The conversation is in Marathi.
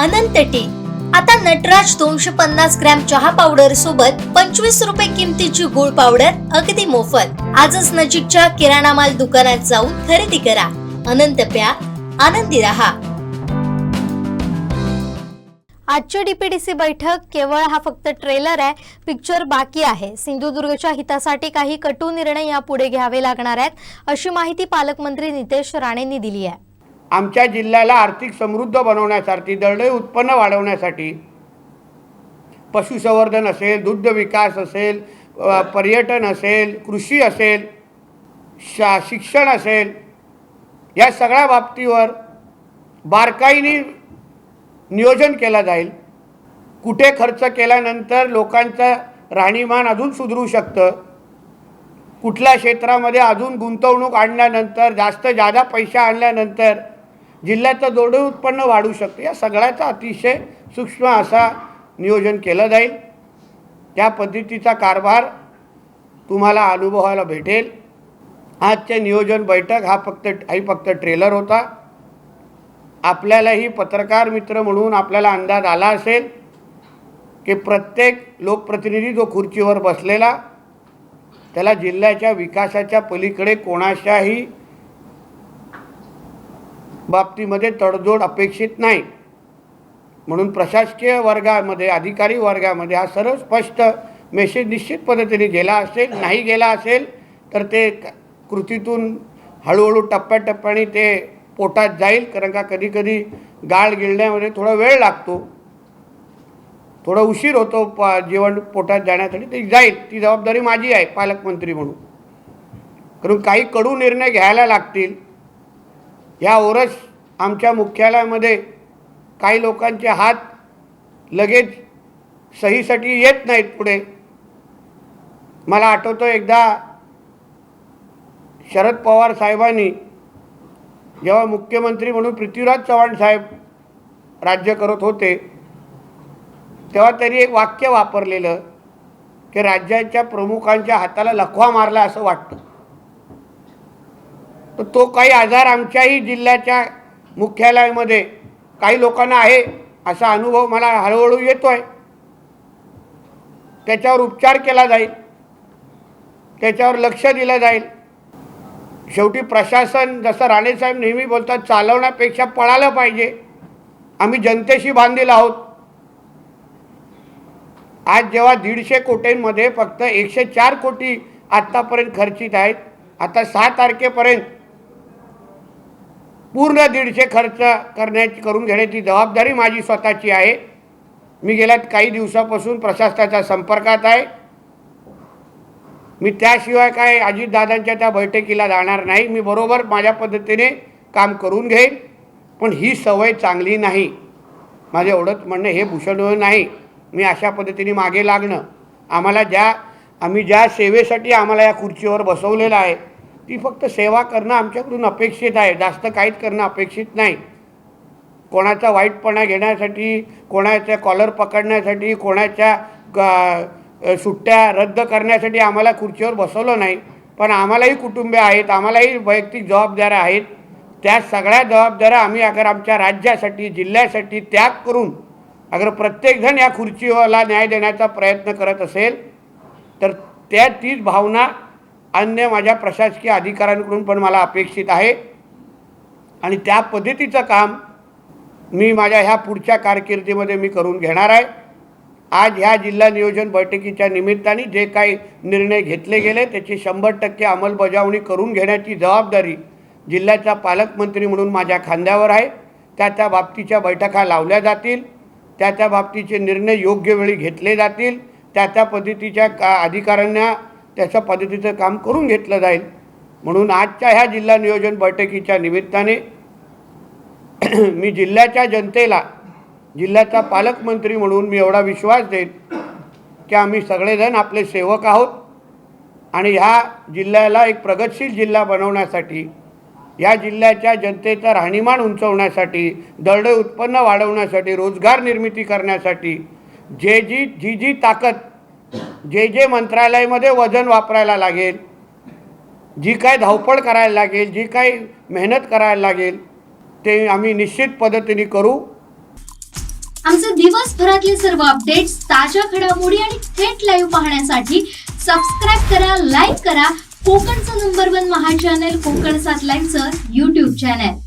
अनंत टी. आता नटराज दोनशे पन्नास ग्रॅम चहा पावडर सोबत पंचवीस रुपये किमतीची गुळ पावडर अगदी मोफत. आजच नजीकच्या किराणा माल दुकानात जाऊन खरेदी करा. अनंत प्या. आनंदी रहा. आजची डीपीडीसी बैठक केवळ हा फक्त ट्रेलर आहे पिक्चर बाकी आहे. सिंधुदुर्गच्या हितासाठी काही कटू निर्णय यापुढे घ्यावे लागणार आहेत अशी माहिती पालकमंत्री नितेश राणेंनी दिली आहे. आमच्या जिल्ह्याला आर्थिक समृद्ध बनवण्यासाठी दरडोई उत्पन्न वाढवण्यासाठी पशुसंवर्धन असेल दुग्ध विकास असेल पर्यटन असेल कृषी असेल शा शिक्षण असेल या सगळ्या बाबतीवर बारकाईने नियोजन केलं जाईल. कुठे खर्च केल्यानंतर लोकांचं राहणीमान अजून सुधरू शकतं. कुठल्या क्षेत्रामध्ये अजून गुंतवणूक आणल्यानंतर जास्त जादा पैसे आणल्यानंतर जिल्ह्याचं जोडे उत्पन्न वाढू शकतं. या सगळ्याचा अतिशय सूक्ष्म असा नियोजन केलं जाईल. त्या पद्धतीचा कारभार तुम्हाला अनुभवायला भेटेल. आजचे नियोजन बैठक हा फक्त हाही फक्त ट्रेलर होता. आपल्यालाही पत्रकार मित्र म्हणून आपल्याला अंदाज आला असेल की प्रत्येक लोकप्रतिनिधी जो खुर्चीवर बसलेला त्याला जिल्ह्याच्या विकासाच्या पलीकडे कोणाच्याही बाबतीमध्ये तडजोड अपेक्षित नाही. म्हणून प्रशासकीय वर्गामध्ये अधिकारी वर्गामध्ये हा सर्व स्पष्ट मेसेज निश्चित पद्धतीने गेला असेल नाही गेला असेल तर ते कृतीतून हळूहळू टप्प्याटप्प्याने ते पोटात जाईल. कारण का कधीकधी गाळ गिळण्यामध्ये थोडा वेळ लागतो. थोडा उशीर होतो प जेवण पोटात जाण्यासाठी ते जाईल. ती जबाबदारी माझी आहे पालकमंत्री म्हणून. कारण काही कडू निर्णय घ्यायला लागतील. या ओरस आमच्या मुख्यालयामध्ये काही लोकांचे हात लगेच सहीसाठी येत नाहीत पुढे. मला आठवतो एकदा शरद पवार साहेबांनी जेव्हा मुख्यमंत्री म्हणून पृथ्वीराज चव्हाण साहेब राज्य करत होते तेव्हा त्यांनी एक वाक्य वापरलेलं की राज्याच्या प्रमुखांच्या हाताला लखवा मारला असं वाटतं. तर तो काही आजार आमच्याही जिल्ह्याच्या मुख्यालयामध्ये काही लोकांना आहे असा अनुभव मला हळूहळू येतो आहे त्याच्यावर उपचार केला जाईल. त्याच्यावर लक्ष दिलं जाईल. शेवटी प्रशासन जसं राणेसाहेब नेहमी बोलतात चालवण्यापेक्षा पळालं पाहिजे. आम्ही जनतेशी बांधील आहोत. आज जेव्हा दीडशे कोटींमध्ये फक्त एकशे चार कोटी आत्तापर्यंत खर्चित आहेत आता सहा तारखेपर्यंत पूर्ण दीडशे खर्च करण्याची करून घेण्याची जबाबदारी माझी स्वतःची आहे. मी गेल्या काही दिवसापासून प्रशासनाच्या संपर्कात आहे. मी त्याशिवाय काय अजितदादांच्या त्या बैठकीला जाणार नाही. मी बरोबर माझ्या पद्धतीने काम करून घेईन पण ही सवय चांगली नाही. माझं एवढंच म्हणणं हे भूषण नाही. मी अशा पद्धतीने मागे लागणं. आम्हाला ज्या आम्ही ज्या सेवेसाठी आम्हाला या खुर्चीवर बसवलेलं आहे ती फक्त सेवा करणं आमच्याकडून अपेक्षित आहे. जास्त काहीच करणं अपेक्षित नाही. कोणाचा वाईटपणा घेण्यासाठी कोणाच्या कॉलर पकडण्यासाठी कोणाच्या सुट्ट्या रद्द करण्यासाठी आम्हाला खुर्चीवर बसवलं नाही. पण आम्हालाही कुटुंबे आहेत आम्हालाही वैयक्तिक जबाबदाऱ्या आहेत. त्या सगळ्या जबाबदाऱ्या आम्ही अगर आमच्या राज्यासाठी जिल्ह्यासाठी त्याग करून अगर प्रत्येकजण या खुर्चीला न्याय देण्याचा प्रयत्न करत असेल तर त्या तीच भावना अन्य माझ्या प्रशासकीय अधिकाऱ्यांकडून पण मला अपेक्षित आहे. आणि त्या पद्धतीचं काम मी माझ्या ह्या पुढच्या कारकिर्दीमध्ये मी करून घेणार आहे. आज ह्या जिल्हा नियोजन बैठकीच्या निमित्ताने जे काही निर्णय घेतले गेले त्याची शंभर टक्के अंमलबजावणी करून घेण्याची जबाबदारी जिल्ह्याचा पालकमंत्री म्हणून माझ्या खांद्यावर आहे. त्या त्या बाबतीच्या बैठका लावल्या जातील. त्या त्या बाबतीचे निर्णय योग्य वेळी घेतले जातील. त्या त्या पद्धतीच्या का अधिकाऱ्यांना त्याच्या पद्धतीचं काम करून घेतलं जाईल. म्हणून आजच्या ह्या जिल्हा नियोजन बैठकीच्या निमित्ताने मी जिल्ह्याच्या जनतेला जिल्ह्याचा पालकमंत्री म्हणून मी एवढा विश्वास देईन की आम्ही सगळेजण आपले सेवक आहोत आणि ह्या जिल्ह्याला एक प्रगतशील जिल्हा बनवण्यासाठी या जिल्ह्याच्या जनतेचं राहणीमान उंचवण्यासाठी दरडोई उत्पन्न वाढवण्यासाठी रोजगार निर्मिती करण्यासाठी जे जी जी जी ताकद जे जे मंत्रालयामध्ये वजन वापरायला लागेल जी काय धावपळ करायला लागेल जी काही मेहनत करायला लागेल ते आम्ही निश्चित पद्धतीने करू. आमचे दिवसभरातले सर्व अपडेट्स ताज्या घडामोडी आणि थेट लाईव्ह पाहण्यासाठी सबस्क्राईब करा लाईक करा. कोकणचं नंबर वन महा चॅनल कोकण सात लाईव्हचं युट्यूब चॅनल